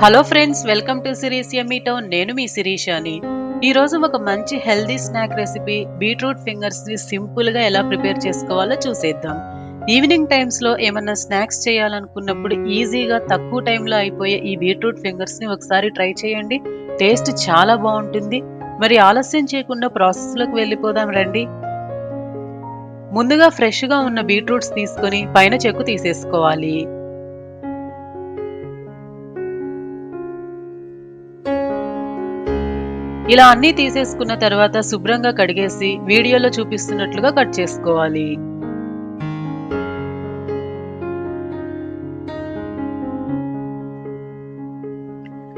Hello friends welcome to సిరీస్ ఎమీటో town నేను మీ శిరీషాని. ఈరోజు ఒక మంచి హెల్దీ స్నాక్ రెసిపీ బీట్రూట్ ఫింగర్స్ని సింపుల్గా ఎలా ప్రిపేర్ చేసుకోవాలో చూసేద్దాం. ఈవినింగ్ టైమ్స్లో ఏమన్నా స్నాక్స్ చేయాలనుకున్నప్పుడు ఈజీగా తక్కువ టైంలో అయిపోయే ఈ బీట్రూట్ ఫింగర్స్ని ఒకసారి ట్రై చేయండి. టేస్ట్ చాలా బాగుంటుంది. మరి ఆలస్యం చేయకుండా ప్రాసెస్లోకి వెళ్ళిపోదాం రండి. ముందుగా ఫ్రెష్గా ఉన్న బీట్రూట్స్ తీసుకొని పైన చెక్కు తీసేసుకోవాలి. ఇలా అన్నీ తీసేసుకున్న తర్వాత శుభ్రంగా కడిగేసి వీడియోలో చూపిస్తున్నట్లుగా కట్ చేసుకోవాలి.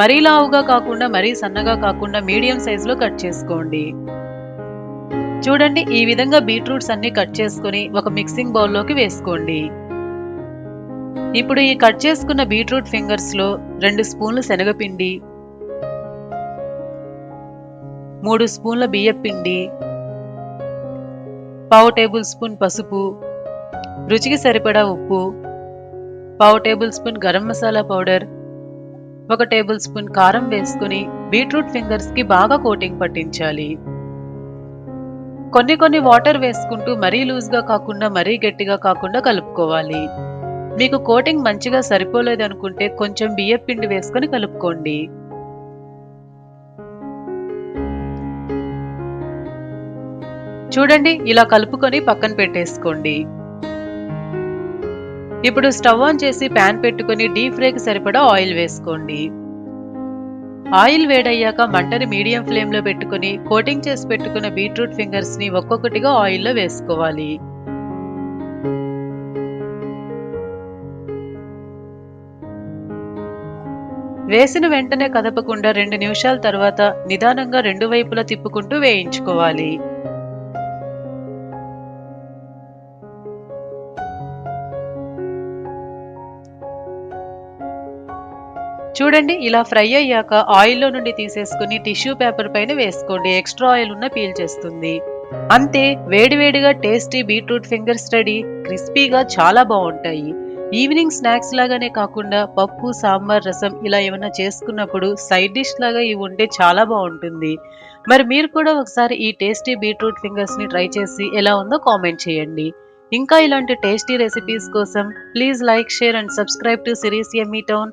మరీ లావుగా కాకుండా మరీ సన్నగా కాకుండా మీడియం సైజులో కట్ చేసుకోండి. చూడండి ఈ విధంగా బీట్రూట్స్ అన్ని కట్ చేసుకుని ఒక మిక్సింగ్ బౌల్లోకి వేసుకోండి. ఇప్పుడు ఈ కట్ చేసుకున్న బీట్రూట్ ఫింగర్స్లో రెండు స్పూన్లు శనగపిండి మూడు స్పూన్ల బియ్యపిండి పావు టేబుల్ స్పూన్ పసుపు రుచికి సరిపడా ఉప్పు పావు table spoon garam masala powder ఒక టేబుల్ స్పూన్ కారం వేసుకుని బీట్రూట్ ఫింగర్స్కి బాగా కోటింగ్ పట్టించాలి. కొన్ని కొన్ని వాటర్ వేసుకుంటూ మరీ లూజ్గా కాకుండా మరీ గట్టిగా కాకుండా కలుపుకోవాలి. మీకు కోటింగ్ మంచిగా సరిపోలేదు అనుకుంటే కొంచెం బియ్యపిండి వేసుకొని కలుపుకోండి. చూడండి ఇలా కలుపుకొని పక్కన పెట్టేసుకోండి. ఇప్పుడు స్టవ్ ఆన్ చేసి ప్యాన్ పెట్టుకొని డీప్ ఫ్రైకి సరిపడా ఆయిల్ వేసుకోండి. ఆయిల్ వేడయ్యాక మంటని మీడియం ఫ్లేమ్లో పెట్టుకుని కోటింగ్ చేసి పెట్టుకున్న బీట్రూట్ ఫింగర్స్ని ఒక్కొక్కటిగా ఆయిల్లో వేసుకోవాలి. వేసిన వెంటనే కదపకుండా రెండు నిమిషాల తర్వాత నిదానంగా రెండు వైపులా తిప్పుకుంటూ వేయించుకోవాలి. చూడండి ఇలా ఫ్రై అయ్యాక ఆయిల్లో నుండి తీసేసుకుని టిష్యూ పేపర్ పైన వేసుకోండి. ఎక్స్ట్రా ఆయిల్ ఉన్న పీల్ చేస్తుంది. అంతే వేడివేడిగా టేస్టీ బీట్రూట్ ఫింగర్స్ రెడీ క్రిస్పీగా చాలా బాగుంటాయి. ఈవినింగ్ స్నాక్స్ లాగానే కాకుండా పప్పు సాంబార్ రసం ఇలా ఏమైనా చేసుకున్నప్పుడు సైడ్ డిష్ లాగా ఇవి ఉంటే చాలా బాగుంటుంది. మరి మీరు కూడా ఒకసారి ఈ టేస్టీ బీట్రూట్ ఫింగర్స్ని ట్రై చేసి ఎలా ఉందో కామెంట్ చేయండి. ఇంకా ఇలాంటి టేస్టీ రెసిపీస్ కోసం please like share and subscribe to series ఎమ్మీ టౌన్.